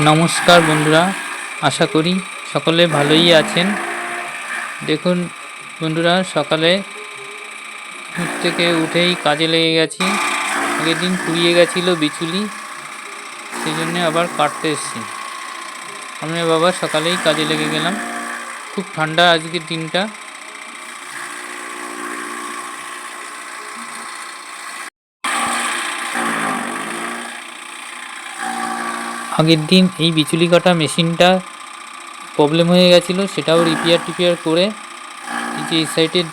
নমস্কার বন্ধুরা, আশা করি সকলে ভালোই আছেন। দেখুন বন্ধুরা, সকালে ঘুম থেকে উঠেই কাজে লেগে গেছি। আগের দিন ফুরিয়ে গেছিল বিচুলি, সেই জন্যে আবার কাটতে এসেছি। আমি বাবা সকালেই কাজে লেগে গেলাম। খুব ঠান্ডা আজকের দিনটা। আগের দিন এই বিচুলি কাটা মেশিনটা প্রবলেম হয়ে গেছিল, সেটাও রিপেয়ার টিপেয়ার করে যে এই সাইডের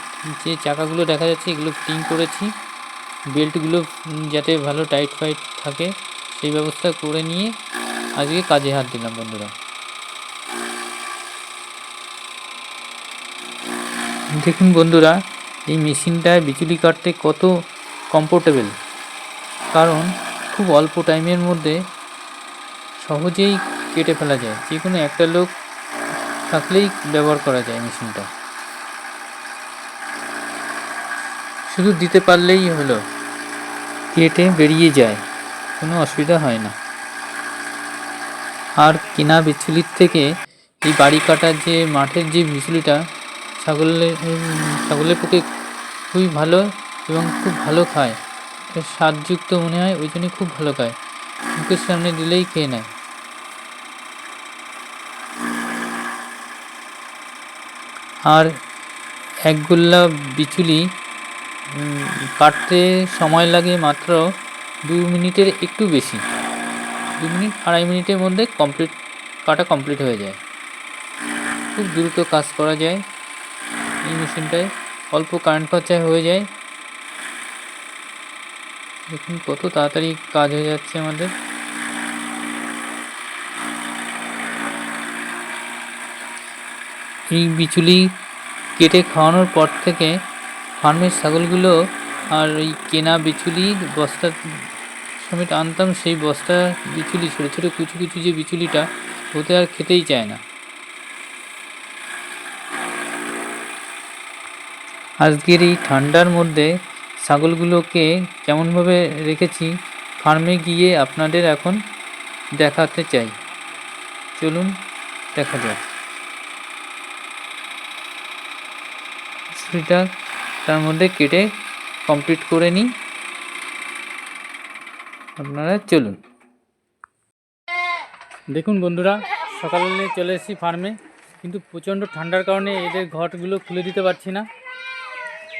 যে চাকাগুলো দেখা যাচ্ছে, এগুলো ফিটিং করেছি। বেল্টগুলো যাতে ভালো টাইট ফাইট থাকে, সেই ব্যবস্থা করে নিয়ে আজকে কাজে হাত দিলাম বন্ধুরা। দেখুন বন্ধুরা, এই মেশিনটায় বিচুলি কাটতে কত কমফোর্টেবল কারণ খুব অল্প টাইমের মধ্যে সহজেই কেটে ফেলা যায়। যে কোনো একটা লোক থাকলেই ব্যবহার করা যায় মেশিনটা। শুধু দিতে পারলেই হলো। কেটে বেরিয়ে যায়। কোনো অসুবিধা হয় না। আর কেনা বিচুলির থেকে এই বাড়ি কাটার যে মাঠের যে বিচুলিটা, ছাগলের ছাগলের পক্ষে খুবই ভালো এবং খুব ভালো খায়। স্বাদযুক্ত মনে হয়, ওই জন্যই খুব ভালো খায়। মুখের সামনে দিলেই খেয়ে নেয়। আর এক গোল্লা বিচুলি কাটতে সময় লাগে মাত্র দু মিনিটের একটু বেশি। দু মিনিট, আড়াই মিনিটের মধ্যে কমপ্লিট, কাটা কমপ্লিট হয়ে যায়। খুব দ্রুত কাজ করা যায়। এই মেশিনটায় অল্প কারেন্ট খরচায় হয়ে যায়। দেখুন কত তাড়াতাড়ি কাজ হয়ে যাচ্ছে আমাদের। এই বিচুলি কেটে খাওয়ানোর পর থেকে ফার্মের ছাগলগুলো আর ওই কেনা বিচুলি বস্তা সমেত আনতাম, সেই বস্তা বিচুলি, ছোটো ছোটো কুচু কুচু যে বিচুলিটা, ওতে আর খেতেই চায় না। আজকের এই ঠান্ডার মধ্যে ছাগলগুলোকে কেমনভাবে রেখেছি, ফার্মে গিয়ে আপনাদের এখন দেখাতে চাই। চলুন, দেখা যাক। ছুরিটা তার মধ্যে কেটে কমপ্লিট করে নিই। আপনারা চলুন। দেখুন বন্ধুরা, সকালে চলে এসেছি ফার্মে কিন্তু প্রচণ্ড ঠান্ডার কারণে এদের ঘরগুলো খুলে দিতে পারছি না।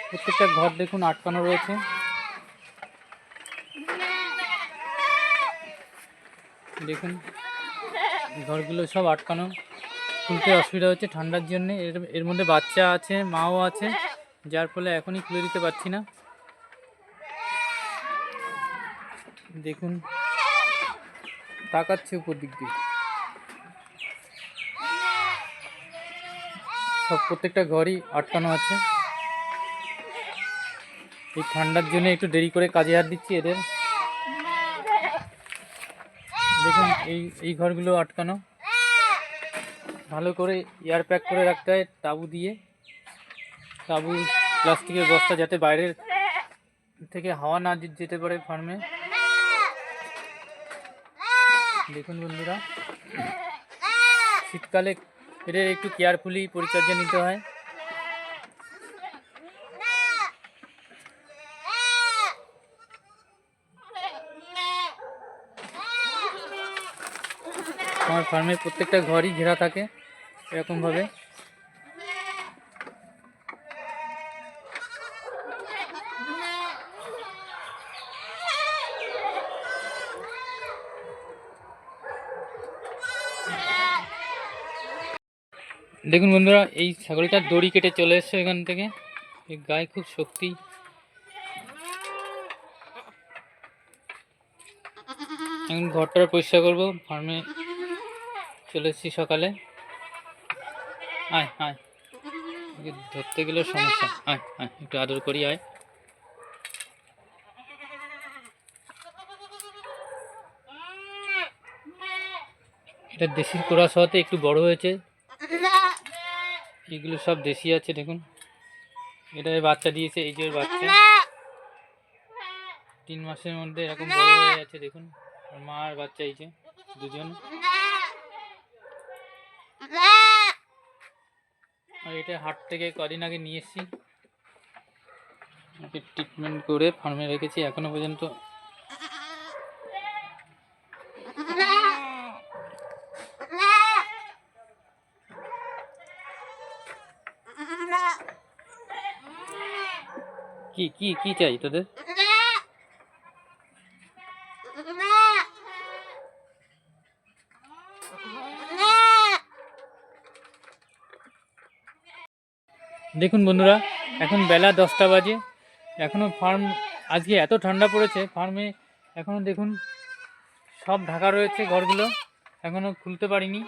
প্রত্যেকটা ঘর দেখুন আটকানো রয়েছে। দেখুন, ঘরগুলো সব আটকানো। খুলতে অসুবিধা হচ্ছে ঠান্ডার জন্য। এর এর মধ্যে বাচ্চা আছে, মাও আছে, যার ফলে এখনই খুলে দিতে পারছি না। দেখুন, তাকাচ্ছে উপর দিক দিয়ে। সব প্রত্যেকটা ঘরই আটকানো আছে। এই ঠান্ডার জন্য একটু দেরি করে কাজে হাত দিচ্ছি এদের। দেখুন, এই এই ঘরগুলো আটকানো। ভালো করে এয়ার প্যাক করে রাখতে হয়, তাবু দিয়ে। তাবু, প্লাস্টিকের বস্তা যাতে বাইরের থেকে হাওয়া না যেতে পারে ফার্মে দেখুন বন্ধুরা, শীতকালে এদের একটু কেয়ারফুলি পরিচর্যা নিতে হয়। আমার ফার্মের প্রত্যেকটা ঘরই ঘেরা থাকে। এরকমভাবে। দেখুন বন্ধুরা, এই ছাগলটা দড়ি কেটে চলে এসছে এখান থেকে। এই গায়ে খুব শক্তি। এখন ঘরটা পরিষ্কার করব। ফার্মে চলে এসেছি সকালে। আয় আয়। ধরতে গেলেও সমস্যা। আয় আয়, একটু আদর করি, আয়। এটা দেশির কোড়া সহতে একটু বড় হয়েছে। এগুলো সব দেশি আছে, দেখুন। এটা বাচ্চা দিয়েছে, এই যে বাচ্চা। তিন মাসের মধ্যে এরকম বড় হয়ে যাচ্ছে, দেখুন। মা আর বাচ্চা এই যে, দুজন। এটা হাট থেকে কদিন আগে নিয়ে এসেছি। ওকে ট্রিটমেন্ট করে ফার্মে রেখেছি, এখনও পর্যন্ত। কি কি কি চাই তোদের? দেখুন বন্ধুরা, এখন বেলা দশটা বাজে। এখনও ফার্ম আজকে এত ঠান্ডা পড়েছে ফার্মে এখনও দেখুন, সব ঢাকা রয়েছে ঘরগুলো। এখনও খুলতে পারিনি।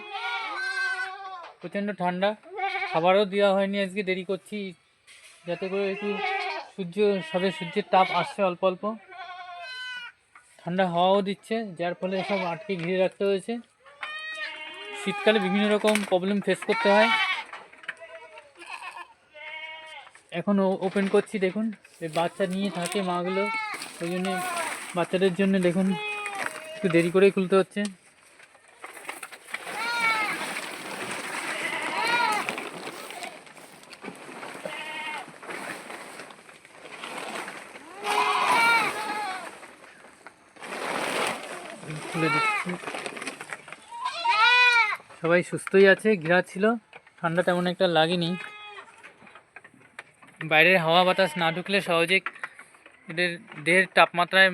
প্রচণ্ড ঠান্ডা। খাবারও দেওয়া হয়নি আজকে, দেরি করছি। যাতে করে একটু সূর্য, সবে সূর্যের তাপ আসছে অল্প অল্প। ঠান্ডা হাওয়াও দিচ্ছে, যার ফলে সব আটকে ঘিরে রাখতে হয়েছে। শীতকালে বিভিন্ন রকম প্রবলেম ফেস করতে হয়। এখন ওপেন করছি, দেখুন। এই বাচ্চা নিয়ে থাকে মাগুলো ওই জন্যে বাচ্চাদের জন্য দেখুন, একটু দেরি করেই খুলতে হচ্ছে। সবাই সুস্থই আছে ঘেরা ছিল, ঠান্ডা তেমন একটা লাগেনি। বাইরের হাওয়া বাতাস না ঢুকলে সহজে এদের দেহের তাপমাত্রায়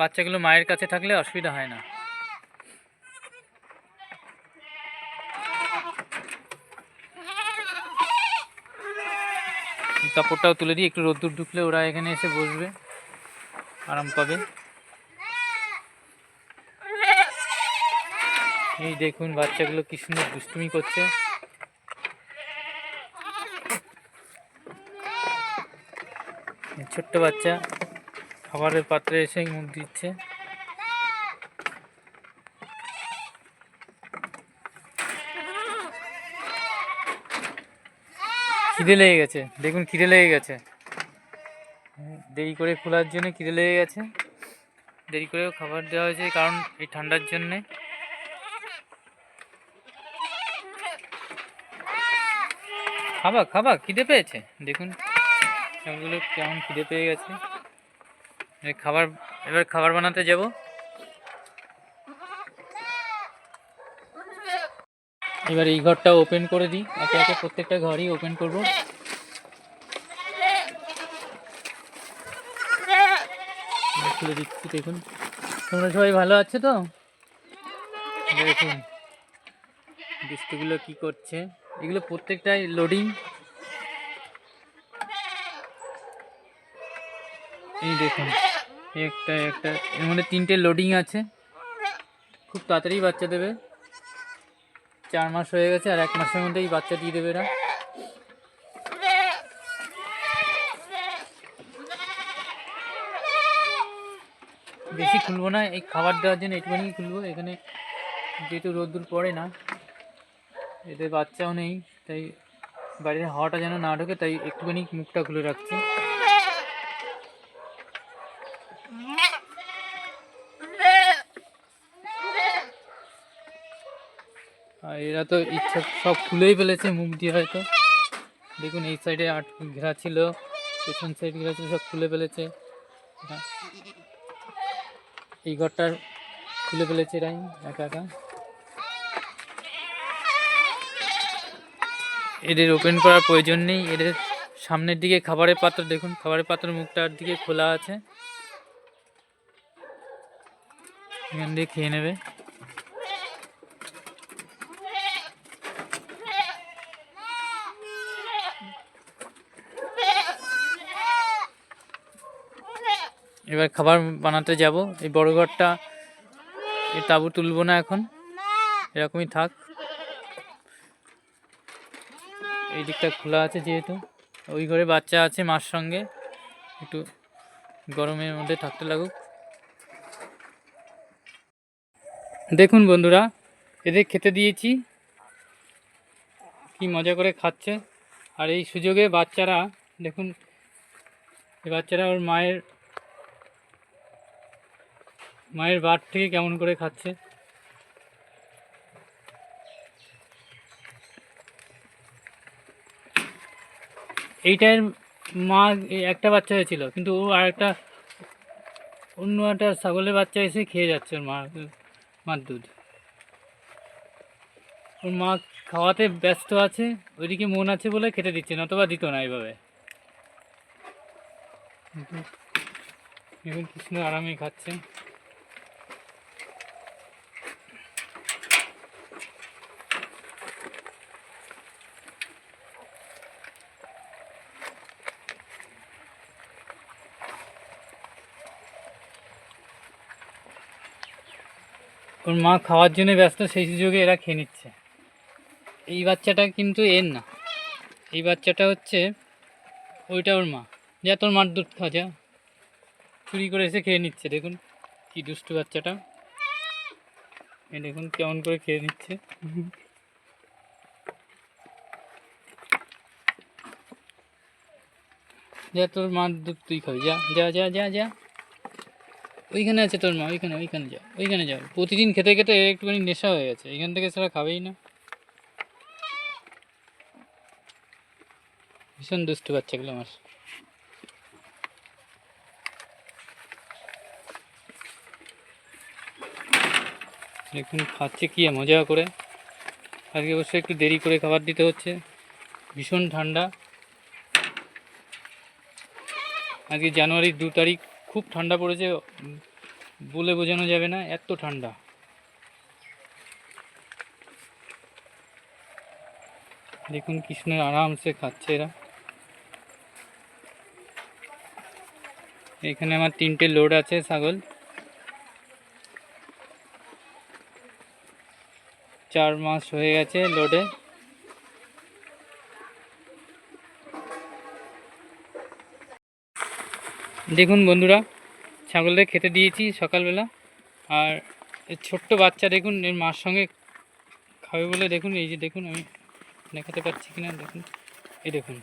বাচ্চাগুলো মায়ের কাছে থাকলে অসুবিধা হয় না। কাপড়টাও তুলে দিই একটু রোদ্দুর ঢুকলে ওরা এখানে এসে বসবে, আরাম পাবে। এই দেখুন বাচ্চাগুলো কি সুন্দর দুষ্টুমি করছে এই ছোট্ট বাচ্চা খাবারের পাত্রে এসে মুখ দিচ্ছে। খিদে লেগে গেছে। দেখুন, খিদে লেগে গেছে। দেরি করে খোলার জন্য খিদে লেগে গেছে। দেরি করেও খাবার দেওয়া হয়েছে কারণ এই ঠান্ডার জন্যে। খাবা খাবা, খিদে পেয়েছে? দেখুন। সবগুলো কেমন খিদে পেয়ে গেছে? খাবার, এবার খাবার বানাতে যাব। এবার এই ঘরটা ওপেন করে দিই। একে একে প্রত্যেকটা ঘরই ওপেন করব। খুলে দিচ্ছি, দেখুন। তোমরা সবাই ভালো আছে তো? দেখুন, বৃষ্টিগুলো কি করছে। এগুলো প্রত্যেকটাই লোডিং এই দেখুন, একটা একটা, এর মধ্যে তিনটে লোডিং আছে। খুব তাড়াতাড়ি বাচ্চা দেবে। চার মাস হয়ে গেছে, আর এক মাসের মধ্যেই বাচ্চা দিয়ে দেবে এরা। বেশি খুলবো না, এই খাবার দেওয়ার জন্য একটুখানি খুলবো, এখানে যেহেতু রোদ্দুর পড়ে না। এদের বাচ্চাও নেই, তাই বাড়ির হাওয়াটা যেন না ঢোকে, তাই একটুখানি মুখটা খুলে রাখছি আর এরা তো ইচ্ছা সব খুলেই ফেলেছে মুখ দিয়ে হয়তো। দেখুন, এই সাইডে আট ঘেরা ছিল, পেছন সাইড ঘেরা ছিল, সব খুলে ফেলেছে। এই ঘরটা খুলে ফেলেছে এরাই, একা একা। এদের ওপেন করার প্রয়োজন নেই। এদের সামনের দিকে খাবারের পাত্র, দেখুন, খাবারের পাত্রের মুখটার দিকে খোলা আছে। এখান দিয়ে খেয়ে নেবে। এবার খাবার বানাতে যাব। এই বড় ঘরটা, এই তাবু তুলবো না এখন। এরকমই থাক। এই দিকটা খোলা আছে যেহেতু। ওই ঘরে বাচ্চা আছে মার সঙ্গে। একটু গরমের মধ্যে থাকতে লাগুক। দেখুন বন্ধুরা, এদের খেতে দিয়েছি। কি মজা করে খাচ্ছে। আর এই সুযোগে বাচ্চারা, দেখুন, এই বাচ্চারা ওর মায়ের মায়ের বাট থেকে কেমন করে খাচ্ছে? এইটার মা একটা বাচ্চা হয়েছিল, কিন্তু ও আর একটা অন্য একটা ছাগলের বাচ্চা এসে খেয়ে যাচ্ছে ওর মা, মার দুধ। ওর মা খাওয়াতে ব্যস্ত আছে, ওইদিকে মন আছে বলে খেতে দিচ্ছে না, অথবা দিত না এইভাবে। এখন কৃষ্ণ আরামে খাচ্ছে। ওর মা খাওয়ার জন্য ব্যস্ত, সেই সুযোগে এরা খেয়ে নিচ্ছে। এই বাচ্চাটা কিন্তু এর না। এই বাচ্চাটা হচ্ছে ওইটা ওর মা। যা তোর মার দুধ খা যা। চুরি করে এসে খেয়ে নিচ্ছে, দেখুন কি দুষ্টু বাচ্চাটা। দেখুন কেমন করে খেয়ে নিচ্ছে। যা তোর মার দুধ তুই খাবি, যা যা যা যা যা। ওইখানে আছে তোর মা, ওইখানে ওইখানে যা ওইখানে যা প্রতিদিন খেতে খেতে একটুখানি নেশা হয়ে গেছে, এখান থেকে সেটা খাবেই না। ভীষণ দুষ্টু বাচ্চাগুলো আমার। দেখুন খাচ্ছে কি মজা করে। আজকে অবশ্যই একটু দেরি করে খাবার দিতে হচ্ছে, ভীষণ ঠান্ডা। আজকে জানুয়ারির দু তারিখ খুব ঠান্ডা পড়েছে বলে বোঝানো যাবে না, এত ঠান্ডা। দেখুন কৃষ্ণের আরামসে খাচ্ছে এরা। এখানে আমার তিনটে লোড আছে, ছাগল। চার মাস হয়ে গেছে লোডে। দেখুন বন্ধুরা, ছাগলদের খেতে দিয়েছি সকালবেলা। আর ছোট্ট বাচ্চা দেখুন, এর মার সঙ্গে খাবে বলে দেখুন, এই যে দেখুন, আমি দেখাতে পাচ্ছি কিনা, দেখুন। এই দেখুন,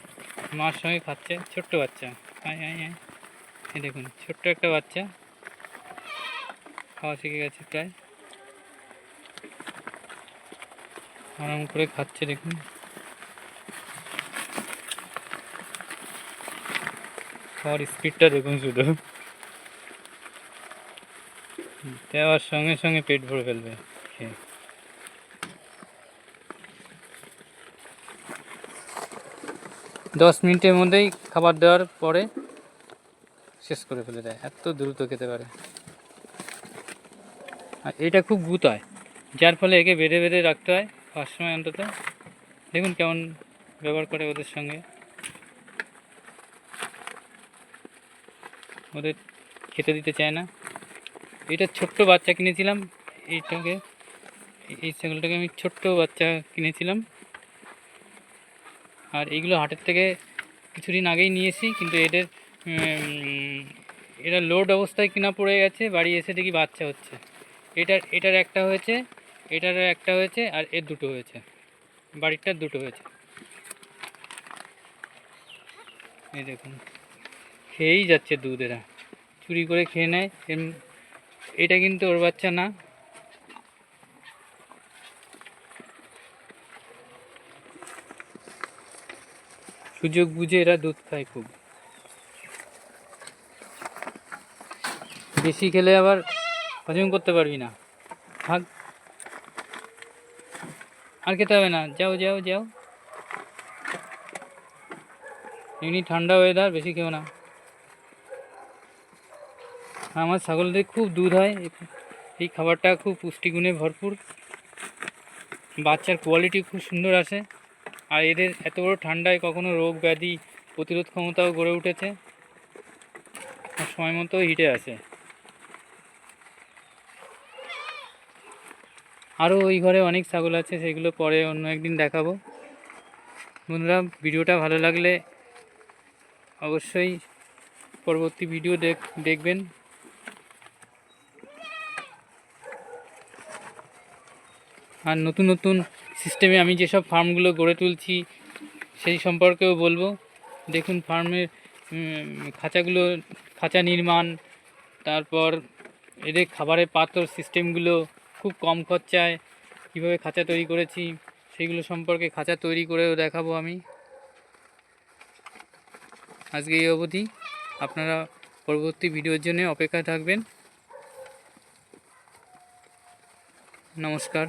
মার সঙ্গে খাচ্ছে, ছোট্ট বাচ্চা। আয় আয় আয়। এই দেখুন, ছোট্ট একটা বাচ্চা। খাওয়া শিখে গেছে প্রায়। আরাম করে খাচ্ছে, দেখুন। খাওয়ার স্পিডটা দেখুন শুধু। দেওয়ার সঙ্গে সঙ্গে পেট ভরে ফেলবে। দশ মিনিটের মধ্যেই খাবার দেওয়ার পরে শেষ করে ফেলে দেয়। এত দ্রুত খেতে পারে। আর এটা খুব গুত হয়, যার ফলে একে বেঁধে বেঁধে রাখতে হয় খাওয়ার সময় অন্তত। দেখুন কেমন ব্যবহার করে ওদের সঙ্গে। ওদের খেতে দিতে চায় না। এটা ছোট্ট বাচ্চা কিনেছিলাম, এইটাকে, এই ছাগলটাকে আমি ছোট্ট বাচ্চা কিনেছিলাম। আর এইগুলো হাটের থেকে কিছুদিন আগেই নিয়েছি, কিন্তু এদের এরা লোড অবস্থায় কিনা পড়ে গেছে, বাড়ি এসে দেখি বাচ্চা হচ্ছে। এটার এটার একটা হয়েছে, এটার একটা হয়েছে, আর এর দুটো হয়েছে। বাড়িরটার দুটো হয়েছে। এই দেখুন। খেয়েই যাচ্ছে দুধ এরা চুরি করে খেয়ে নেয় এটা কিন্তু ওর বাচ্চা না। সুযোগ বুঝে এরা দুধ খায় খুব। বেশি খেলে আবার হজম করতে পারবি না। ভাগ। আর খেতে হবে না। যাও যাও যাও। এমনি ঠান্ডা ওয়েদার বেশি খেও না। আমার ছাগলদের খুব দুধ হয়। এই- খাবারটা খুব পুষ্টিগুণে ভরপুর। বাচ্চার কোয়ালিটি খুব সুন্দর আসে। আর এদের এত বড় ঠান্ডায় কখনো রোগ ব্যাধি প্রতিরোধ ক্ষমতাও গড়ে উঠেছে। সময় মতো হিটে আসে। আরও ওই ঘরে অনেক ছাগল আছে, সেগুলো পরে অন্য একদিন দেখাবো। বন্ধুরা, ভিডিওটা ভালো লাগলে অবশ্যই পরবর্তী ভিডিও দেখ দেখবেন। আর নতুন নতুন সিস্টেমে আমি যেসব ফার্মগুলো গড়ে তুলছি, সেই সম্পর্কেও বলব। দেখুন ফার্মের খাঁচাগুলো, খাঁচা নির্মাণ, তারপর এদের খাবারের পাত্র সিস্টেমগুলো খুব কম খরচায় কীভাবে খাঁচা তৈরি করেছি, সেগুলো সম্পর্কে খাঁচা তৈরি করেও দেখাবো আমি। আজকে এই অবধি। আপনারা পরবর্তী ভিডিওর জন্য অপেক্ষায় থাকবেন। নমস্কার।